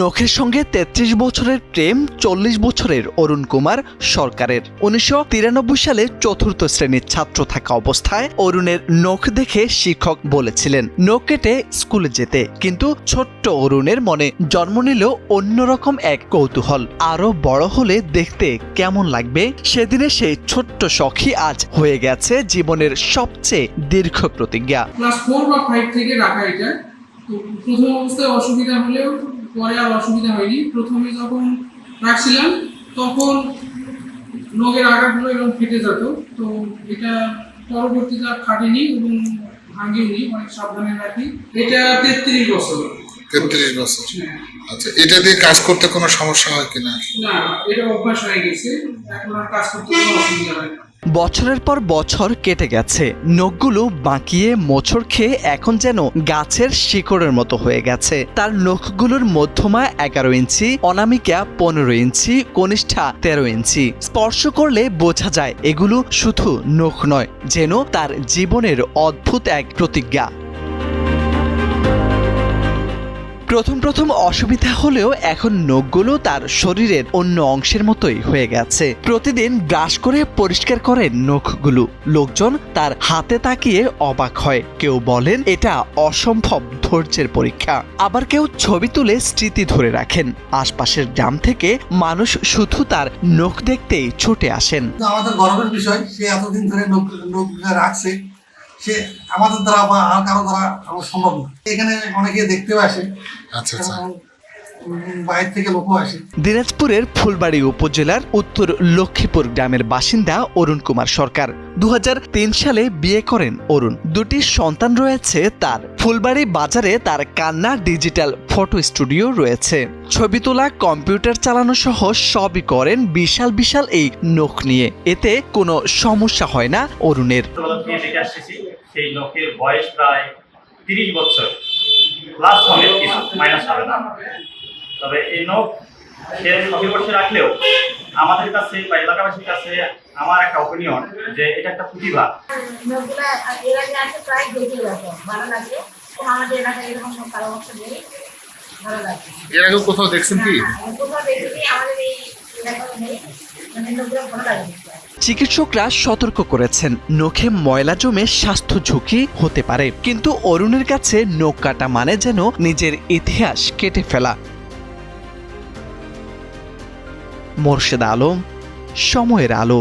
নখের সঙ্গে ৩৩ বছরের প্রেম, চল্লিশ বছরের অরুণ কুমার সরকারের। উনিশশো তিরানব্বই সালে চতুর্থ শ্রেণির ছাত্র থাকা অবস্থায় অরুণের নখ দেখে শিক্ষক বলেছিলেন, নখ কেটে স্কুলে যেতে। কিন্তু ছোট্ট অরুণের মনে জন্ম নিল অন্যরকম এক কৌতূহল। আরও বড় হলে দেখতে কেমন লাগবে সেদিনে সেই ছোট্ট শখই আজ হয়ে গেছে জীবনের সবচেয়ে দীর্ঘ প্রতিজ্ঞা। ক্লাস ফোর বা ফাইভ থেকে রাখা এটা। প্রথম অবস্থায় অসুবিধা হলেও পরে আর অসুবিধা হয়নি। প্রথমে যখন রাখছিলাম, তখন নখের আঘাতগুলো এবং ফেটে যেত। তো এটা পরবর্তীতে আর খাটেনি এবং ভাঙেনি অনেক সাবধানে রাখি। এটা তেত্রিশ বছর। তেত্রিশ বছর। আচ্ছা এটা দিয়ে কাজ করতে কোনো সমস্যা হয় কিনা? না এটা অভ্যাস হয়ে গেছে। এখন আর কাজ করতে কোনো অসুবিধা হয় না। বছরের পর বছর কেটে গেছে। নখগুলো বাঁকিয়ে মোচড় খেয়ে এখন যেন গাছের শিকড়ের মতো হয়ে গেছে। তার নখগুলোর মধ্যমা এগারো ইঞ্চি অনামিকা পনেরো ইঞ্চি কনিষ্ঠা তেরো ইঞ্চি। স্পর্শ করলে বোঝা যায় এগুলো শুধু নখ নয় যেন তার জীবনের অদ্ভুত এক প্রতিজ্ঞা। প্রথম প্রথম অসুবিধা হলেও এখন নখগুলো তার শরীরের অন্য অংশের মতোই হয়ে গেছে। প্রতিদিন ব্রাশ করে পরিষ্কার করেন নখগুলো। লোকজন তার হাতে তাকিয়ে অবাক হয়। কেউ বলেন, এটা অসম্ভব ধৈর্যের পরীক্ষা। আবার কেউ ছবি তুলে স্মৃতি ধরে রাখেন। আশপাশের গ্রাম থেকে মানুষ শুধু তার নখ দেখতেই ছুটে আসেন। আমাদের গর্বের বিষয়, সে এতদিন ধরে লোক লোক রাখছে। সে আমাদের দ্বারা বা আর কারও দ্বারা আমার সম্ভব না। এখানে অনেকে দেখতেও আসে। আচ্ছা আচ্ছা। বাইরে থেকে লোকও আসে। দিনাজপুরের ফুলবাড়ি উপজেলার উত্তর লক্ষ্মীপুর গ্রামের বাসিন্দা অরুণ কুমার সরকার। দু হাজার তিন সালে বিয়ে করেন অরুণ। দুটি সন্তান রয়েছে তার। ফুলবাড়ি বাজারে তার কান্না ডিজিটাল ফটো স্টুডিও রয়েছে। ছবি তোলা, কম্পিউটার চালানো সহ সবই করেন বিশাল বিশাল এই নখ নিয়ে। এতে কোনো সমস্যা হয় না অরুণের। সেই লোকের বয়স প্রায় তিরিশ বছর। প্লাস মাইনাস হবে না। তবে এই নোট সে শখের বসে রাখলেও আমাদের কাছে বা এলাকাবাসীর কাছে আমার একটা অপিনিয়ন যে এটা একটা প্রতিভা। এর আগে আসে প্রায় দেখে ভালো লাগে। আমাদের এলাকায় এরকম সব পরামর্শ নেই। ভালো লাগে। এর আগে কোথাও দেখছেন কি? কোথাও দেখিনি। আমাদের এই এলাকায় নেই। মানে লোকগুলো ভালো লাগে চিকিৎসকরা সতর্ক করেছেন নখে ময়লা জমে স্বাস্থ্য ঝুঁকি হতে পারে। কিন্তু অরুণের কাছে নখ কাটা মানে যেন নিজের ইতিহাস কেটে ফেলা। মোর্শেদ আলম সময়ের আলো।